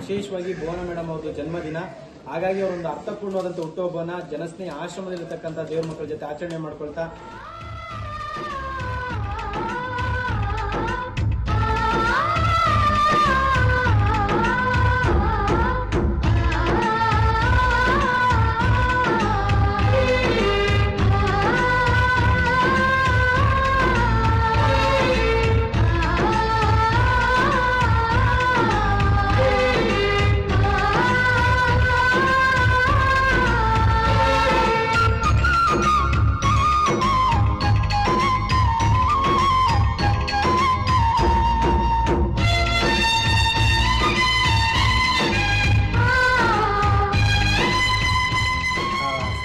ವಿಶೇಷವಾಗಿ ಭುವನ ಮೇಡಮ್ ಅವ್ರದ್ದು ಜನ್ಮದಿನ. ಹಾಗಾಗಿ ಅವರೊಂದು ಅರ್ಥಪೂರ್ಣವಾದಂಥ ಹುಟ್ಟುಹಬ್ಬನ ಜನಸ್ನೇಹಿ ಆಶ್ರಮದಲ್ಲಿರ್ತಕ್ಕಂಥ ದೇವ್ರ ಮಕ್ಕಳ ಜೊತೆ ಆಚರಣೆ ಮಾಡ್ಕೊಳ್ತಾ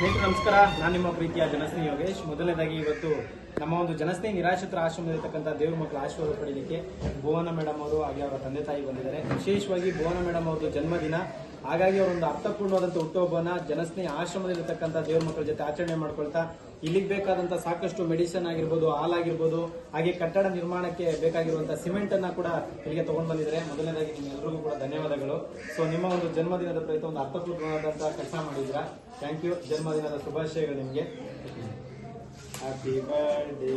ಸ್ನೇಹಿತರೆ, ನಮಸ್ಕಾರ. ನಾನು ನಿಮ್ಮ ಪ್ರೀತಿಯ ಜನಸ್ನೇಹಿ ಯೋಗೇಶ್. ಮೊದಲನೇದಾಗಿ ಇವತ್ತು ನಮ್ಮ ಒಂದು ಜನಸ್ನೇಹಿ ನಿರಾಶ್ರಿತರ ಆಶ್ರಮದಲ್ಲಿರ್ತಕ್ಕಂಥ ದೇವ್ರ ಮಕ್ಕಳ ಆಶೀರ್ವಾದ ಪಡೀಲಿಕ್ಕೆ ಭುವನ ಮೇಡಮ್ ಅವರು ಹಾಗೆ ಅವರ ತಂದೆ ತಾಯಿ ಬಂದಿದ್ದಾರೆ. ವಿಶೇಷವಾಗಿ ಭುವನ ಮೇಡಮ್ ಅವ್ರದ್ದು ಜನ್ಮದಿನ. ಹಾಗಾಗಿ ಅವರೊಂದು ಅರ್ಥಪೂರ್ಣವಾದಂಥ ಹುಟ್ಟುಹಬ್ಬನ ಜನಸ್ನೇಹಿ ಆಶ್ರಮದಲ್ಲಿರ್ತಕ್ಕಂಥ ದೇವ್ರ ಮಕ್ಕಳ ಜೊತೆ ಆಚರಣೆ ಮಾಡ್ಕೊಳ್ತಾ ಇಲ್ಲಿಗೆ ಬೇಕಾದಂಥ ಸಾಕಷ್ಟು ಮೆಡಿಸಿನ್ ಆಗಿರ್ಬೋದು ಹಾಲ್ ಆಗಿರ್ಬೋದು ಹಾಗೆ ಕಟ್ಟಡ ನಿರ್ಮಾಣಕ್ಕೆ ಬೇಕಾಗಿರುವಂತಹ ಸಿಮೆಂಟ್ ಅನ್ನ ಕೂಡ ಇಲ್ಲಿಗೆ ತಗೊಂಡ್ ಬಂದಿದ್ದಾರೆ. ಮೊದಲನೇದಾಗಿ ನಿಮ್ಮೆಲ್ಲರಿಗೂ ಕೂಡ ಧನ್ಯವಾದಗಳು. ಸೊ ನಿಮ್ಮ ಒಂದು ಜನ್ಮದಿನದ ಪ್ರಯತ್ನ ಒಂದು ಅರ್ಥಪೂರ್ಣವಾದಂತಹ ಕೆಲಸ ಮಾಡಿದ್ರ? ಥ್ಯಾಂಕ್ ಯು ಜನ್ಮದಿನದ ಶುಭಾಶಯಗಳು ನಿಮಗೆ. Happy birthday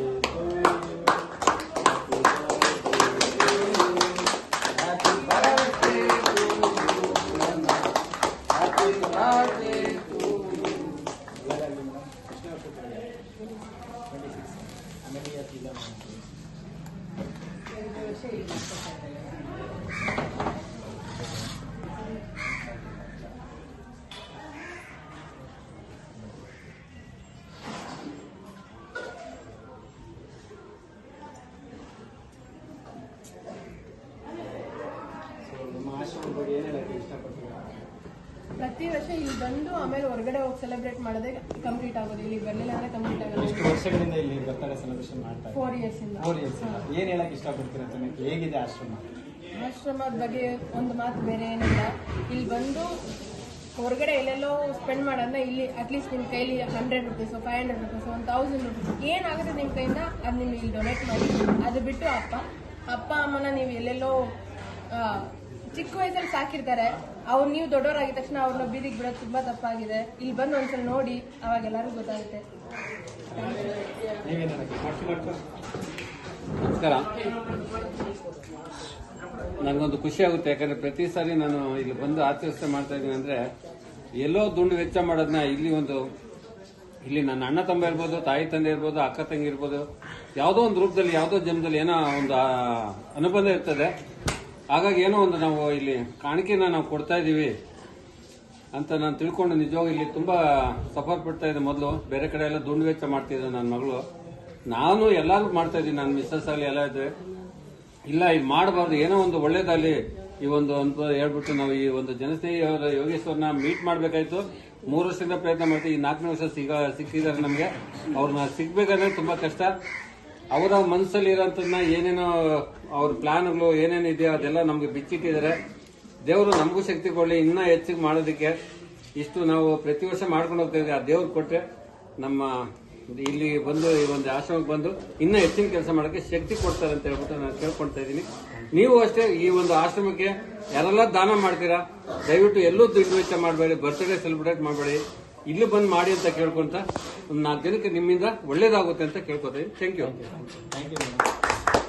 Gracias. ಪ್ರತಿ ವರ್ಷ ಇಲ್ಲಿ ಬಂದು ಆಮೇಲೆ ಹೊರಗಡೆ ಹೋಗಿ ಸೆಲೆಬ್ರೇಟ್ ಮಾಡೋದೇ ಕಂಪ್ಲೀಟ್ ಆಗೋದು. ಇಲ್ಲಿ ಬರಲಿಲ್ಲ ಅಂದ್ರೆ ಕಂಪ್ಲೀಟ್ ಎಷ್ಟು ಆಗೋದು ವರ್ಷಗಳಿಂದ ಇಲ್ಲಿ ಬರ್ತಡೇ ಸೆಲೆಬ್ರೇಷನ್ ಮಾಡ್ತಾರೆ ಫೋರ್ ಇಯರ್ಸ್ ಇಂದ. ಫೋರ್ ಇಯರ್ಸ್ ಏನ್ ಹೇಳಕ್ ಇಷ್ಟಪಡ್ತೀರಾ ಜನಕ್ಕೆ? ಹೇಗಿದೆ ಆಶ್ರಮ? ಆಶ್ರಮದ ಬಗ್ಗೆ ಒಂದು ಮಾತು ಬೇರೆ ಏನಿಲ್ಲ. ಇಲ್ಲಿ ಬಂದು ಹೊರಗಡೆ ಎಲ್ಲೆಲ್ಲೋ ಸ್ಪೆಂಡ್ ಮಾಡೋದನ್ನ ಇಲ್ಲಿ ಅಟ್ಲೀಸ್ಟ್ ನಿಮ್ಮ ಕೈಲಿ hundred rupees five hundred rupees one thousand rupees ಏನಾಗುತ್ತೆ ನಿಮ್ಮ ಕೈಯಿಂದ ಅದು ನಿಮ್ಗೆ ಇಲ್ಲಿ ಡೊನೇಟ್ ಮಾಡಿ. ಅದು ಬಿಟ್ಟು ಅಪ್ಪ. ಅಪ್ಪ ಅಮ್ಮನ ನೀವು ಎಲ್ಲೆಲ್ಲೋ ಚಿಕ್ಕ ವಯಸ್ಸಲ್ಲಿ ಸಾಕಿರ್ತಾರೆ. ಅವ್ರು ನೀವು ದೊಡ್ಡವರಾಗಿದ ತಕ್ಷಣ ಅವ್ರನ್ನ ಬೀದಿಗೆ ಬಿಡೋದು ತುಂಬಾ ತಪ್ಪಾಗಿದೆ. ಇಲ್ಲಿ ಬಂದು ಒಂದ್ಸಲ ನೋಡಿ ಅವಾಗ ಎಲ್ಲರಿಗೂ ಗೊತ್ತಾಗುತ್ತೆ. ನಮಸ್ಕಾರ. ನನಗೊಂದು ಖುಷಿ ಆಗುತ್ತೆ ಯಾಕಂದ್ರೆ ಪ್ರತಿ ಸಾರಿ ನಾನು ಇಲ್ಲಿ ಬಂದು ಆಚರಿಸ್ತಾ ಮಾಡ್ತಾ ಇದ್ದೀನಿ ಅಂದ್ರೆ ಎಲ್ಲೋ ದುಂಡು ವೆಚ್ಚ ಮಾಡೋದನ್ನ ಇಲ್ಲಿ ಒಂದು ಇಲ್ಲಿ ನನ್ನ ಅಣ್ಣ ತಮ್ಮ ಇರ್ಬೋದು ತಾಯಿ ತಂದೆ ಇರ್ಬೋದು ಅಕ್ಕ ತಂಗಿ ಇರ್ಬೋದು ಯಾವುದೋ ಒಂದು ರೂಪದಲ್ಲಿ ಯಾವುದೋ ಜನ್ಮದಲ್ಲಿ ಏನೋ ಒಂದು ಅನುಬಂಧ ಇರ್ತದೆ. ಹಾಗಾಗಿ ಏನೋ ಒಂದು ನಾವು ಇಲ್ಲಿ ಕಾಣಿಕೆನ ನಾವು ಕೊಡ್ತಾ ಇದ್ದೀವಿ ಅಂತ ನಾನು ತಿಳ್ಕೊಂಡು ನಿಜವಾಗ ಇಲ್ಲಿ ತುಂಬ ಸಫರ್ ಪಡ್ತಾ ಇದ್ದೆ ಮೊದಲು. ಬೇರೆ ಕಡೆ ಎಲ್ಲ ದುಂಡು ವೆಚ್ಚ ಮಾಡ್ತಿದ್ದೆ ನನ್ನ ಮಗಳು. ನಾನು ಎಲ್ಲರೂ ಮಾಡ್ತಾ ಇದ್ದೀನಿ ನನ್ನ ಮಿಸ್ಸಸ್ ಆಗಲಿ ಎಲ್ಲ ಇದ್ದೆ ಇಲ್ಲ ಇದು ಮಾಡಬಾರ್ದು, ಏನೋ ಒಂದು ಒಳ್ಳೇದಲ್ಲಿ ಈ ಒಂದು ಅಂತ ಹೇಳ್ಬಿಟ್ಟು ನಾವು ಈ ಒಂದು ಜನಸ್ನೇಹಿ ಅವರ ಯೋಗೇಶ್ವರನ ಮೀಟ್ ಮಾಡಬೇಕಾಯ್ತು. ಮೂರು ವರ್ಷದಿಂದ ಪ್ರಯತ್ನ ಮಾಡ್ತೀವಿ. ಈ ನಾಲ್ಕನೇ ವರ್ಷ ಸಿಗ, ಸಿಕ್ಕಿದ್ದಾರೆ ನಮಗೆ. ಅವ್ರನ್ನ ಸಿಗ್ಬೇಕಂದ್ರೆ ತುಂಬ ಕಷ್ಟ. ಅವರ ಮನಸ್ಸಲ್ಲಿ ಇರೋಂಥದ್ದನ್ನ ಏನೇನೋ ಅವ್ರ ಪ್ಲಾನ್ಗಳು ಏನೇನು ಇದೆಯೋ ಅದೆಲ್ಲ ನಮಗೆ ಬಿಚ್ಚಿಟ್ಟಿದ್ದಾರೆ. ದೇವರು ನಮಗೂ ಶಕ್ತಿ ಕೊಡಲಿ, ಇನ್ನೂ ಹೆಚ್ಚಿಗೆ ಮಾಡೋದಕ್ಕೆ ಇಷ್ಟು ನಾವು ಪ್ರತಿ ವರ್ಷ ಮಾಡ್ಕೊಂಡು ಹೋಗ್ತಾ ಇದ್ದೀವಿ ಆ ದೇವ್ರು ಕೊಟ್ಟರೆ ನಮ್ಮ ಇಲ್ಲಿ ಬಂದು, ಈ ಒಂದು ಆಶ್ರಮಕ್ಕೆ ಬಂದು ಇನ್ನೂ ಹೆಚ್ಚಿನ ಕೆಲಸ ಮಾಡೋಕ್ಕೆ ಶಕ್ತಿ ಕೊಡ್ತಾರೆ ಅಂತ ಹೇಳ್ಬಿಟ್ಟು ನಾನು ಕೇಳ್ಕೊಳ್ತಾ ಇದ್ದೀನಿ. ನೀವು ಅಷ್ಟೇ ಈ ಒಂದು ಆಶ್ರಮಕ್ಕೆ ಯಾರೆಲ್ಲ ದಾನ ಮಾಡ್ತೀರಾ, ದಯವಿಟ್ಟು ಎಲ್ಲೂ ದುಡ್ಡು ವೆಚ್ಚ ಮಾಡಬೇಡಿ ಬರ್ತ್ಡೇ ಸೆಲೆಬ್ರೇಟ್ ಮಾಡಬೇಡಿ. ಇಲ್ಲಿ ಬಂದು ಮಾಡಿ ಅಂತ ಕೇಳ್ಕೊಂತ ಒಂದು ನಾಲ್ಕು ಜನಕ್ಕೆ ನಿಮ್ಮಿಂದ ಒಳ್ಳೇದಾಗುತ್ತೆ ಅಂತ ಕೇಳ್ಕೊತೀನಿ ಥ್ಯಾಂಕ್ ಯು